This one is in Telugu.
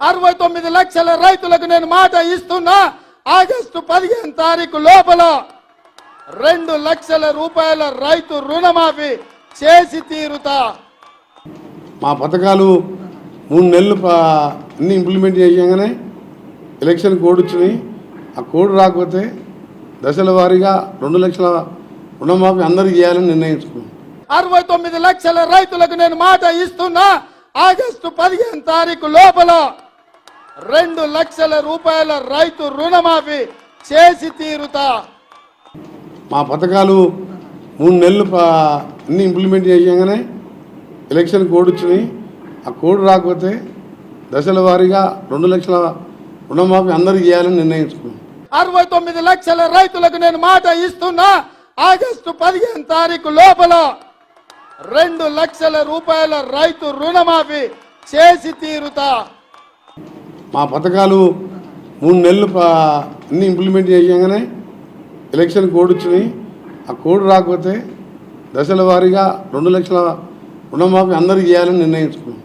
అరవై తొమ్మిది లక్షల రైతులకు నేను మాట ఇస్తున్నా ఆగస్టు పదిహేను తారీఖు లోపల రెండు లక్షల రూపాయల రైతు రుణమాఫీ చేసి తీరుతా. మా పథకాలు మూడు నెలలు అన్ని ఇంప్లిమెంట్ చేయగానే ఎలక్షన్ కోడ్ వచ్చినాయి. ఆ కోడ్ రాకపోతే దశల వారీగా రెండు లక్షల రుణమాఫీ అందరికి చేయాలని నిర్ణయించుకున్నాం. అరవై తొమ్మిది లక్షల రైతులకు నేను మాట ఇస్తున్నా ఆగస్టు పదిహేను తారీఖు లోపల రెండు లక్షల రూపాయల రైతు రుణమాఫీ చేసి తీరుతా. మా పథకాలు మూడు నెలలు అన్ని ఇంప్లిమెంట్ చేయగానే ఎలక్షన్ కోడ్ వచ్చినాయి. ఆ కోడ్ రాకపోతే దశల వారీగా రెండు లక్షల రుణమాఫీ అందరికి చేయాలని నిర్ణయించుకున్నాం. అరవై తొమ్మిది లక్షల రైతులకు నేను మాట ఇస్తున్నా. ఆగస్టు పదిహేను తారీఖు లోపల రెండు లక్షల రూపాయల రైతు రుణమాఫీ చేసి తీరుతా. మా పథకాలు మూడు నెలలు ప- అన్ని ఇంప్లిమెంట్ చేయగానే ఎలక్షన్ కోడ్ వచ్చినాయి. ఆ కోడ్ రాకపోతే దశల వారీగా రెండు లక్షల రుణమాఫీ అందరికీ చేయాలని నిర్ణయించుకున్నాం.